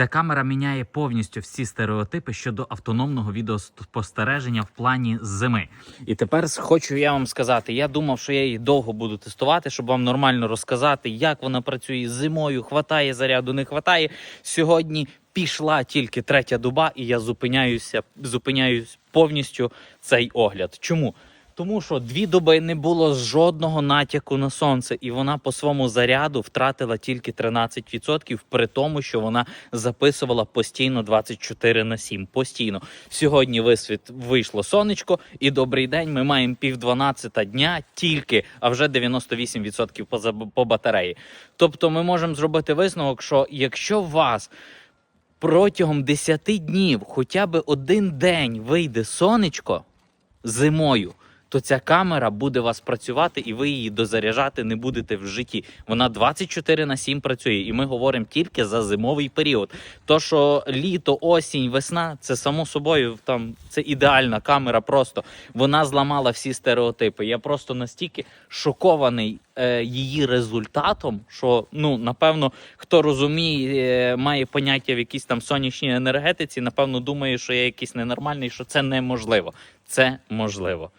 Ця камера міняє повністю всі стереотипи щодо автономного відеоспостереження в плані зими. І тепер хочу я вам сказати: я думав, що я її довго буду тестувати, щоб вам нормально розказати, як вона працює зимою. Хватає заряду, не хватає. Сьогодні пішла тільки третя доба, і я зупиняюся, зупиняюсь повністю цей огляд. Чому? Тому що дві доби не було жодного натяку на сонце, і вона по своєму заряду втратила тільки 13%, при тому, що вона записувала постійно 24 на 7. Постійно. Сьогодні висвіт вийшло сонечко, і добрий день. Ми маємо пів 12 дня тільки, а вже 98% по, по батареї. Тобто, ми можемо зробити висновок, що якщо вас протягом 10 днів хоча б один день вийде сонечко зимою, то ця камера буде вас працювати, і ви її дозаряджати не будете в житті. Вона 24 на 7 працює, і ми говоримо тільки за зимовий період. То, що літо, осінь, весна, це само собою там це ідеальна камера. Просто вона зламала всі стереотипи. Я просто настільки шокований е, її результатом, що ну напевно, хто розуміє, е, має поняття в якійсь там сонячній енергетиці, напевно, думає, що я якийсь ненормальний, що це неможливо. Це можливо.